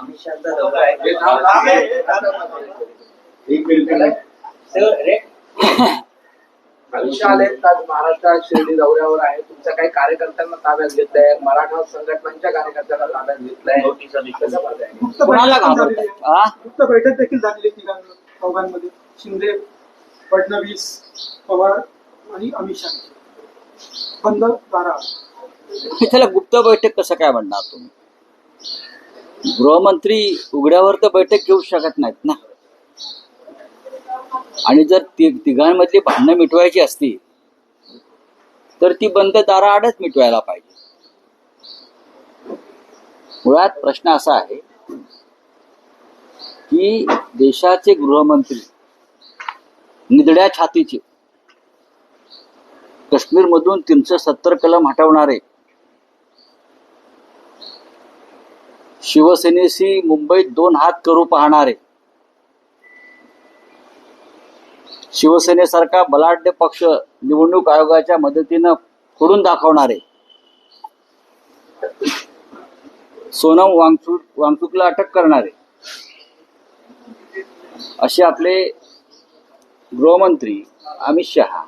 अमित शहाचा दौरा आहे. एक मिनिट सर, रे. अमित शहा आले आज महाराष्ट्रात शिर्डी दौऱ्यावर आहे. तुमच्या काही कार्यकर्त्यांना ताब्यात घेतलंय. मराठा संघटनांच्या कार्यकर्त्यांना ताब्यात घेतलंय? गुप्त कोणाला बैठक देखील झालेली आहे तिघां चौघांमध्ये. शिंदे फडणवीस पवार आणि अमित शहा. बंद दारा त्याला गुप्त बैठक कसं काय म्हणणार तुम्ही? गृहमंत्री उघड्यावर तर बैठक घेऊ शकत नाहीत ना. आणि जर ति तिघांमधली भांडणं मिटवायची असती तर ती बंद दाराआडच मिटवायला पाहिजे. मुळात प्रश्न असा आहे की देशाचे गृहमंत्री निदड्या छातीचे काश्मीरमधून तीनशे सत्तर कलम हटवणारे शिवसेनेशी मुंबईत दोन हात करू पाहणारे. शिवसेनेसारखा बलाढ्य पक्ष निवडणूक आयोगाच्या मदतीनं फोडून दाखवणारे. सोनम वांगचूक वांगचूकला अटक करणारे. असे आपले गृहमंत्री अमित शहा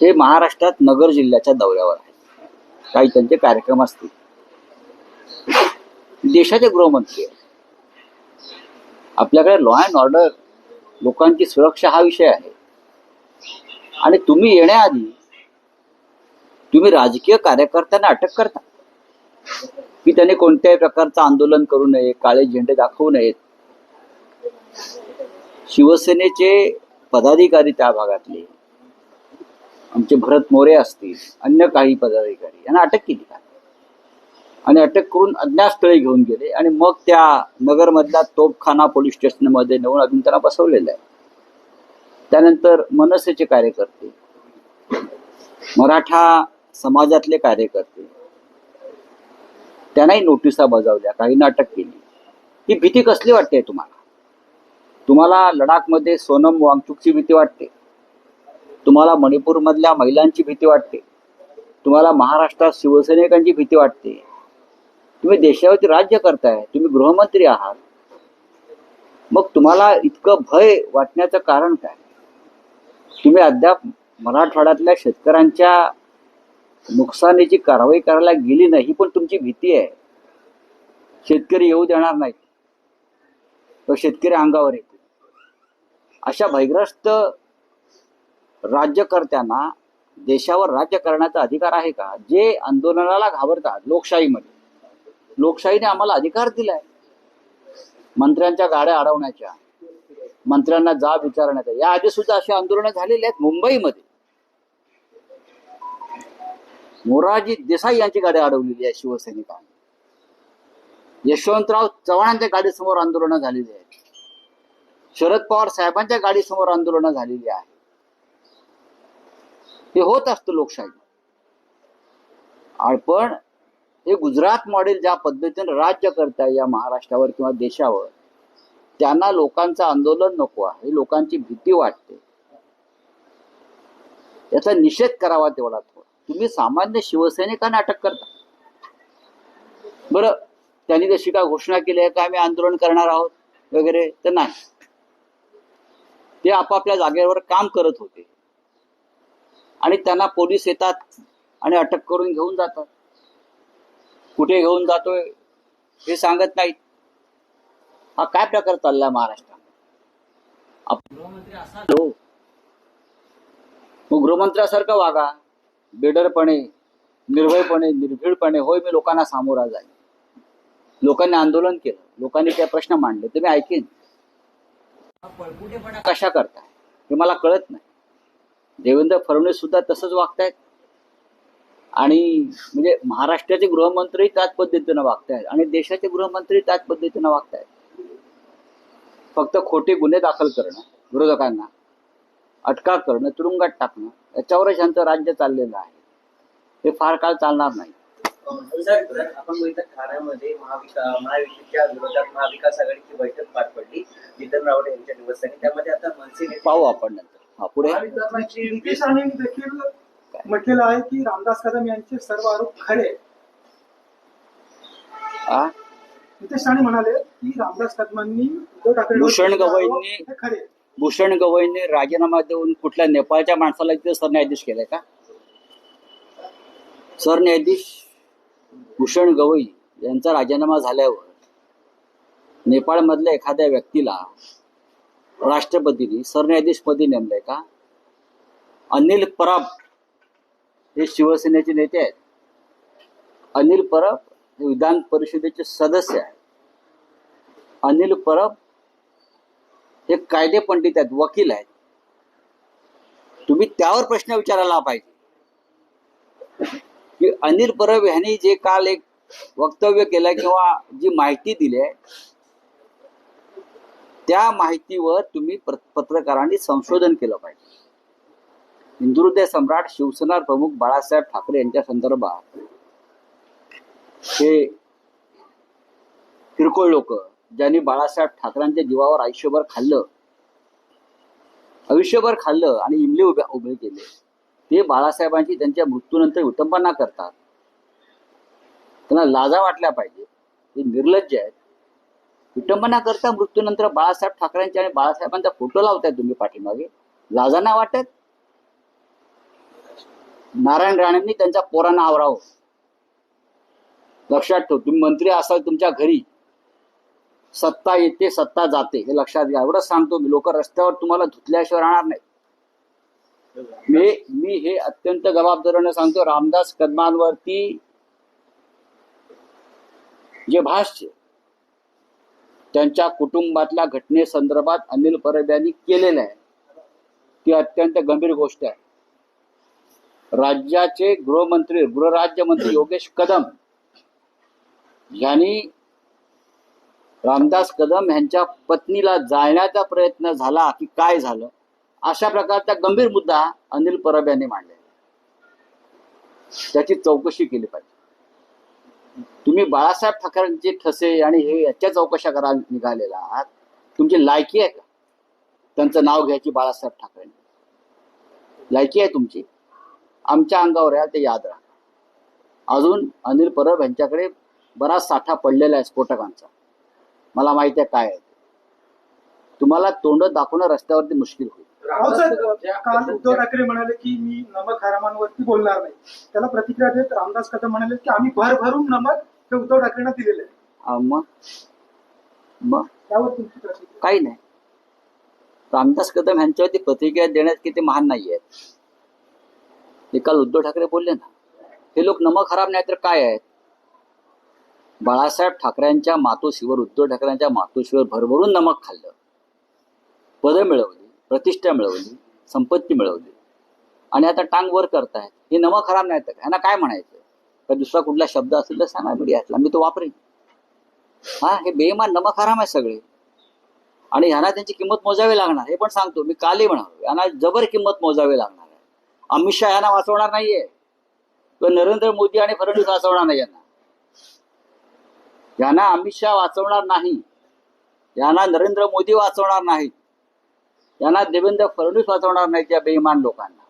हे महाराष्ट्रात नगर जिल्ह्याच्या दौऱ्यावर आहेत. काही त्यांचे कार्यक्रम असतील. देशाचे गृहमंत्री आहेत. आपल्याकडे लॉ अँड ऑर्डर लोकांची सुरक्षा हा विषय आहे. आणि तुम्ही येण्याआधी तुम्ही राजकीय कार्यकर्त्यांना अटक करता. की त्याने कोणत्याही प्रकारचं आंदोलन करू नये काळे झेंडे दाखवू नयेत. शिवसेनेचे पदाधिकारी त्या भागातले. आमचे भरत मोरे असतील अन्य काही पदाधिकारी यांना अटक केली का आणि अटक करून अज्ञातस्थळी घेऊन गेले. आणि मग त्या नगरमधल्या तोपखाना पोलीस स्टेशनमध्ये नेऊन अजून त्यांना बसवलेलं आहे. त्यानंतर मनसेचे कार्यकर्ते मराठा समाजातले कार्यकर्ते त्यांनाही नोटिसा बजावल्या काहींना अटक केली. ही भीती कसली वाटते तुम्हाला? तुम्हाला लडाखमध्ये सोनम वांगचुकची भीती वाटते? तुम्हाला मणिपूरमधल्या महिलांची भीती वाटते? तुम्हाला महाराष्ट्रात शिवसैनिकांची भीती वाटते? तुम्ही देशावरती राज्य करताय तुम्ही गृहमंत्री आहात. मग तुम्हाला इतकं भय वाटण्याचं कारण काय? तुम्ही अद्याप मराठवाड्यातल्या शेतकऱ्यांच्या नुकसानीची कारवाई करायला गेली नाही पण तुमची भीती आहे. शेतकरी येऊ देणार नाहीत. तर शेतकरी अंगावर येतील अशा भयग्रस्त राज्यकर्त्यांना देशावर राज्य करण्याचा अधिकार आहे का? जे आंदोलनाला घाबरतात लोकशाहीमध्ये. लोकशाहीने आम्हाला अधिकार दिलाय. मंत्र्यांच्या गाड्या अडवण्याच्या मंत्र्यांना जाब विचारण्याच्या या आधी सुद्धा अशी आंदोलनं झालेली आहेत मुंबईमध्ये. मोरारजी देसाई यांची गाडी अडवलेली आहे शिवसैनिकांनी. यशवंतराव चव्हाणांच्या गाडीसमोर आंदोलनं झालेली आहेत. शरद पवार साहेबांच्या गाडीसमोर आंदोलनं झालेली आहेत हे होत असतं लोकशाही पण हे गुजरात मॉडेल ज्या पद्धतीने राज्य करताय या महाराष्ट्रावर किंवा देशावर त्यांना लोकांचं आंदोलन नको आहे. लोकांची भीती वाटते. याचा निषेध करावा तेवढा थोडा. तुम्ही सामान्य शिवसैनिकांना अटक करता. बरं त्यांनी जशी काय घोषणा केली आहे का आम्ही आंदोलन करणार आहोत वगैरे तर नाही. ते आपापल्या जागेवर काम करत होते. आणि त्यांना पोलीस येतात आणि अटक करून घेऊन जातात. कुठे घेऊन जातोय हे सांगत नाहीत. हा काय प्रकार चाललाय महाराष्ट्रात? गृहमंत्री असा लो मग गृहमंत्र्यासारखं वागा. बेडरपणे निर्भयपणे निर्भीडपणे होय मी लोकांना सामोरा जाईल लोकांनी आंदोलन केलं. लोकांनी त्या प्रश्न मांडले. ते मी ऐकेन. कशा करताय? हे मला कळत नाही. देवेंद्र फडणवीस सुद्धा तसंच वागतायत. आणि म्हणजे महाराष्ट्राचे गृहमंत्री त्याच पद्धतीनं वागतायत आणि देशाचे गृहमंत्री त्याच पद्धतीनं वागतायत. फक्त खोटे गुन्हे दाखल करणं विरोधकांना अटका करणं तुरुंगात टाकणं याच्यावरच यांचं राज्य चाललेलं आहे. हे फार काळ चालणार नाही. आपण बघितलं ठाण्यामध्ये महाविका महायुतीच्या विरोधात महाविकास आघाडीची बैठक पार पडली जितेंद्र रावडे यांच्या निवासस्थानी. त्यामध्ये आता मनसे पाहू आपण नंतर. हा पुढे. म्हटलेलं आहे की रामदास कदम यांचे सर्व आरोप खरे नितेश राणे म्हणाले की रामदास कदमांनी उद्धव भूषण गवईंनी- खरे भूषण गवईने राजीनामा देऊन कुठल्या नेपाळच्या माणसाला तिथे सरन्यायाधीश केलाय का? सरन्यायाधीश भूषण गवई यांचा राजीनामा झाल्यावर नेपाळमधल्या एखाद्या व्यक्तीला राष्ट्रपतींनी सरन्यायाधीशपदी नेमलंय का? अनिल परब हे शिवसेनेचे नेते आहेत. अनिल परब हे विधान परिषदेचे सदस्य आहेत. अनिल परब हे कायदे पंडित आहेत वकील आहेत. तुम्ही त्यावर प्रश्न विचारायला पाहिजे. की अनिल परब यांनी जे काल एक वक्तव्य केलं किंवा जी माहिती दिली आहे त्या माहितीवर तुम्ही पत्रकारांनी संशोधन केलं पाहिजे. हिंदुहृदय सम्राट शिवसेना प्रमुख बाळासाहेब ठाकरे यांच्या संदर्भात हे किरकोळ लोक ज्यांनी बाळासाहेब ठाकरेंच्या जीवावर आयुष्यभर खाल्लं आयुष्यभर खाल्लं आणि इमले उभे उभे केले ते बाळासाहेबांची त्यांच्या मृत्यूनंतर विटंबना करतात. त्यांना लाजा वाटल्या पाहिजे. ते निर्लज्ज आहेत. विटंबना करता मृत्यूनंतर बाळासाहेब ठाकरेंच्या आणि बाळासाहेबांचा फोटो लावताय तुम्ही पाठीमागे. लाजा ना वाटत? नारायण राणेंनी त्यांच्या पोरांना आवरावं. लक्षात ठेव तुम्ही मंत्री असाल तुमच्या घरी सत्ता येते सत्ता जाते हे लक्षात घ्या. एवढंच सांगतो मी लोक रस्त्यावर तुम्हाला धुतल्याशिवाय राहणार नाही मी मी हे अत्यंत जबाबदारीने सांगतो रामदास कदमांवरती जे भाष्य त्यांच्या कुटुंबातल्या घटनेसंदर्भात अनिल परब यांनी केलेलं आहे ती अत्यंत गंभीर गोष्ट आहे. राज्याचे गृहमंत्री गृहराज्यमंत्री योगेश कदम यांनी रामदास कदम यांच्या पत्नीला जाळण्याचा प्रयत्न झाला की काय झालं? अशा प्रकारचा गंभीर मुद्दा अनिल परब यांनी मांडलेला त्याची चौकशी केली पाहिजे. तुम्ही बाळासाहेब ठाकरेंचे ठसे आणि हे याच्या चौकशा करा निघालेला आहात. तुमची लायकी आहे का? त्यांचं नाव घ्यायची बाळासाहेब ठाकरे लायकी आहे तुमची? आमच्या अंगावर आहे ते याद राहा अजून अनिल परब यांच्याकडे बराच साठा पडलेला आहे स्फोटकांचा. मला माहिती आहे काय आहे. तुम्हाला तोंड दाखवणं रस्त्यावरती मुश्किल होईल. काल उद्धव ठाकरे म्हणाले की मी नमक हरामांवरती बोलणार नाही. त्याला प्रतिक्रिया देत रामदास कदम म्हणाले की आम्ही भरभरून नमक हे उद्धव ठाकरेंना दिलेले आहे. मग? मग? त्यावर तुमची प्रतिक्रिया. काही नाही. रामदास कदम यांच्यावरती प्रतिक्रिया देण्यात किती महान नाही आहेत हे काल उद्धव ठाकरे बोलले ना हे लोक नमक खराब नाही तर काय आहेत? बाळासाहेब ठाकरेंच्या मातोशीवर उद्धव ठाकरेंच्या मातोशीवर भरभरून नमक खाल्लं. पदं मिळवली प्रतिष्ठा मिळवली संपत्ती मिळवली. आणि आता टांग वर करतायत. हे नमक खराब नाही तर यांना काय म्हणायचं? का दुसरा कुठला शब्द असेल तर सांगा मीडियातला मी तो वापरेन. हा हे बेमान नमक हराम आहे सगळे. आणि ह्यांना त्यांची किंमत मोजावी लागणार हे पण सांगतो. मी कालही म्हणालो यांना जबर किंमत मोजावी लागणार. अमित शहा यांना वाचवणार नाहीये. किंवा नरेंद्र मोदी आणि फडणवीस वाचवणार नाही यांना. यांना अमित शहा वाचवणार नाही. यांना नरेंद्र मोदी वाचवणार नाहीत. यांना देवेंद्र फडणवीस वाचवणार नाहीत या बेईमान लोकांना.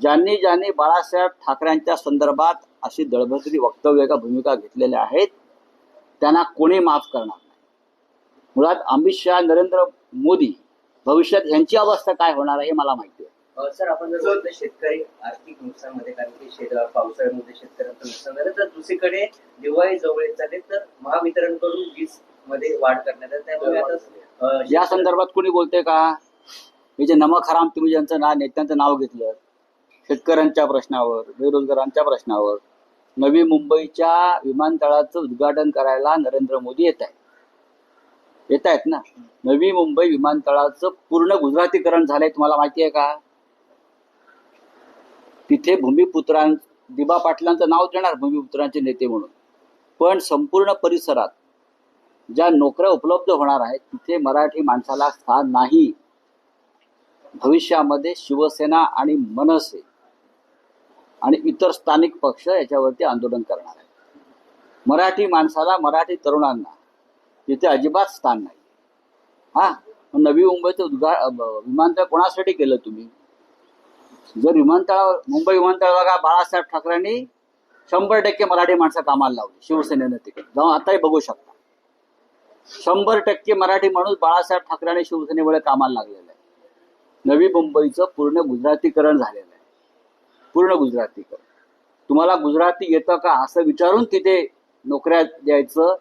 ज्यांनी ज्यांनी बाळासाहेब ठाकरेंच्या संदर्भात अशी दळभद्री वक्तव्य का भूमिका घेतलेल्या आहेत त्यांना कोणी माफ करणार नाही. मुळात अमित शहा नरेंद्र मोदी भविष्यात यांची अवस्था काय होणार आहे हे मला माहिती सर आपण जर बघितलं शेतकरी आर्थिक नुकसानमध्ये कारण की शेत पावसाळ्यामध्ये शेतकऱ्यांचं नुकसान झालं तर दुसरीकडे दिवाळी जवळ येत चालले तर महावितरणकडून वीजमध्ये वाढ करण्यात आली. त्यामुळे आता या संदर्भात कोणी बोलतंय का? हे जे नमक हराम तुम्ही ज्यांचं नाव नेत्यांचं नाव घेतलं शेतकऱ्यांच्या प्रश्नावर बेरोजगारांच्या प्रश्नावर नवी मुंबईच्या विमानतळाचं उद्घाटन करायला नरेंद्र मोदी येत आहेत. येत आहेत ना? नवी मुंबई विमानतळाचं पूर्ण गुजरातीकरण झालंय तुम्हाला माहिती आहे का? तिथे भूमिपुत्रां दिबा पाटलांचं नाव देणार भूमिपुत्रांचे नेते म्हणून. पण संपूर्ण परिसरात ज्या नोकऱ्या उपलब्ध होणार आहेत तिथे मराठी माणसाला स्थान नाही. भविष्यामध्ये शिवसेना आणि मनसे आणि इतर स्थानिक पक्ष याच्यावरती आंदोलन करणार आहेत. मराठी माणसाला मराठी तरुणांना तिथे अजिबात स्थान नाही. हा नवी मुंबईचं उद्घा विमानतळ कोणासाठी केलं तुम्ही? जर विमानतळावर मुंबई विमानतळावर का बाळासाहेब ठाकरेंनी शंभर टक्के मराठी माणसं कामाला लावली शिवसेनेनं तिकडे. जाऊन आताही बघू शकता. शंभर टक्के मराठी माणूस बाळासाहेब ठाकरे शिवसेनेमुळे कामाला लागलेला आहे. नवी मुंबईचं पूर्ण गुजरातीकरण झालेलं आहे. पूर्ण गुजरातीकरण. तुम्हाला गुजराती येतं का असं विचारून तिथे नोकऱ्या द्यायचं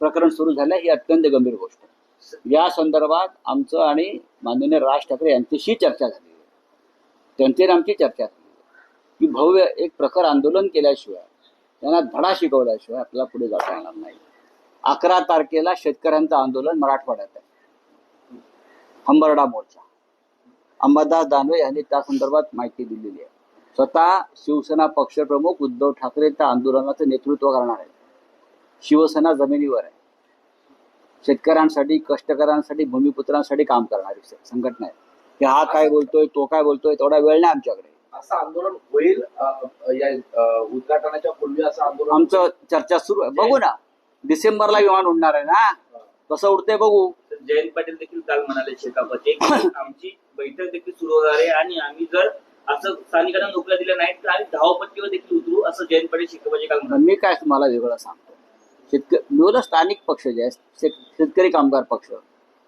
प्रकरण सुरू झालं ही अत्यंत गंभीर गोष्ट आहे. या संदर्भात आमचं आणि माननीय राज ठाकरे यांच्याशी चर्चा झाली. त्यांचे आमची चर्चा की भव्य एक प्रखर आंदोलन केल्याशिवाय त्यांना धडा शिकवल्याशिवाय आपल्याला पुढे जाता येणार नाही. अकरा तारखेला शेतकऱ्यांचं आंदोलन मराठवाड्यात आहे. हंबरडा मोर्चा. अंबादास दानवे यांनी त्या संदर्भात माहिती दिलेली आहे. स्वतः शिवसेना पक्षप्रमुख उद्धव ठाकरे त्या आंदोलनाचं नेतृत्व करणार आहे शिवसेना जमिनीवर आहे. शेतकऱ्यांसाठी कष्टकऱ्यांसाठी भूमिपुत्रांसाठी काम करणारी संघटना आहे. की हा काय बोलतोय तो काय बोलतोय तेवढा वेळ नाही आमच्याकडे. असं आंदोलन होईल उद्घाटनाच्या पूर्वी असं आंदोलन? आमचं चर्चा सुरू आहे. बघू ना डिसेंबरला विमान उडणार आहे ना? कसं उडते बघू. जयंत पाटील देखील काल म्हणाले शेकापचे आमची बैठक देखील सुरू होणार आहे आणि आम्ही जर असं स्थानिकांना नोकऱ्या दिल्या नाहीत तर आम्ही धावपट्टीवर देखील उतरू असं जयंत पाटील शेकापचे काल म्हणाले. मी काय तुम्हाला वेगळं सांगतो? शेतकरी बोल स्थानिक पक्ष जे आहे शेत- शेतकरी कामगार पक्ष.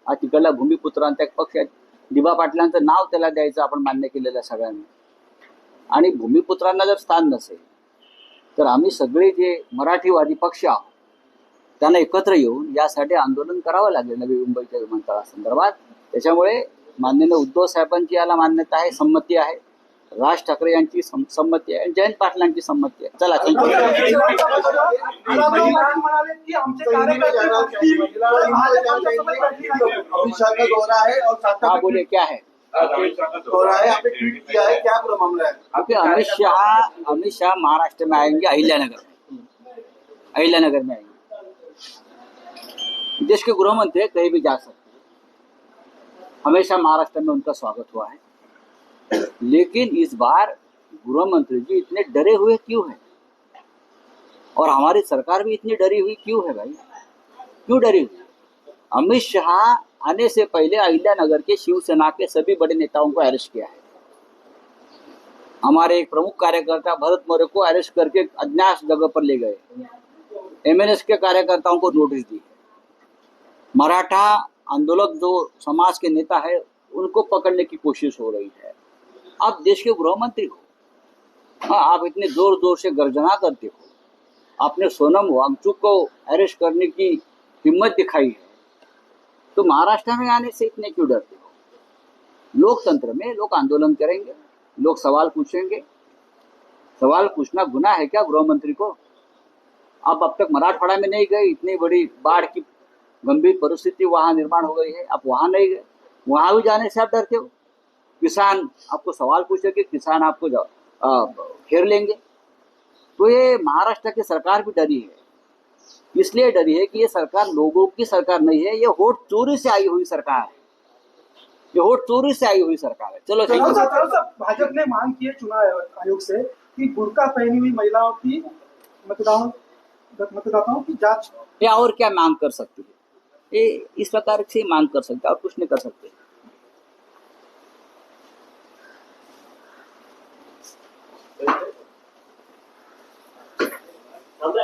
हा तिकडला भूमिपुत्रांचा एक पक्ष आहे दिबा पाटलांचं नाव त्याला द्यायचं आपण मान्य केलेलं आहे सगळ्यांनी. आणि भूमिपुत्रांना जर स्थान नसेल तर आम्ही सगळे जे मराठीवादी पक्ष आहोत त्यांना एकत्र येऊन यासाठी आंदोलन करावं लागेल नवी मुंबईच्या विमानतळासंदर्भात. त्याच्यामुळे माननीय उद्धव साहेबांची याला मान्यता आहे संमती आहे. राज ठाकरे यांची सम- संमती आहे आणि जयंत पाटलांची संमती आहे. चला थँक्यू म्हणाले की आमचे कार्यकर्ते असतील, भाजपच्या सोबत बैठकी नाही. अमित शाह का दौरा है और सात हाँ बोलिए क्या है? दौरा है आपने ट्वीट किया है क्या पूरा मामला है अभी अमित शाह अमित शाह महाराष्ट्र में आएंगे अहिल्यानगर में। अहिल्यानगर में आएंगे। देश के गृह मंत्री कहीं भी जा सकते हैं। हमेशा महाराष्ट्र में उनका स्वागत हुआ है। लेकिन इस बार गृह मंत्री जी इतने डरे हुए क्यों हैं? और हमारी सरकार भी इतनी डरी हुई क्यों है भाई? क्यों डरी हुई? अमित शाह आने से पहले अहिल्यानगर के शिवसेना के सभी बड़े नेताओं को अरेस्ट किया है। हमारे एक प्रमुख कार्यकर्ता भरत मौर्य को अरेस्ट करके अज्ञात जगह पर ले गए। एमएनएस के कार्यकर्ताओं को नोटिस दी। मराठा आंदोलक जो समाज के नेता है, उनको पकड़ने की कोशिश हो रही है। आप देश के गृह मंत्री हो। हाँ आप इतने ज़ोर ज़ोर से गर्जना करते हो। आपने सोनम वांगचुक को अरेस्ट करने की हिम्मत दिखाई है। तो महाराष्ट्र में आने से इतने क्यों डरते हो? लोकतंत्र में लोग आंदोलन करेंगे, लोग सवाल पूछेंगे। सवाल पूछना गुना है क्या गृह मंत्री को? आप अब तक मराठवाड़ा में नहीं गए, इतनी बड़ी बाढ़ की गंभीर परिस्थिति वहाँ निर्माण हो गई है, आप वहाँ नहीं गए। वहाँ भी जाने से आप डरते हो? किसान आपको सवाल पूछेंगे किसान आपको घेर लेंगे? तो ये महाराष्ट्र की सरकार भी डरी है। इसलिए डरी है कि ये सरकार लोगों की सरकार नहीं है ये वोट चोरी से आई हुई सरकार है। ये वोट चोरी से आई हुई सरकार है। चलो ठीक चलो चलो भाजपा ने मांग की है चुनाव आयोग से कि बुर्का पहनी हुई महिलाओं की मतदान मतदाताओं की जाँच। ये और क्या मांग कर सकती है? ये इस प्रकार से मांग कर सकते हैं और कुछ नहीं कर सकते। André,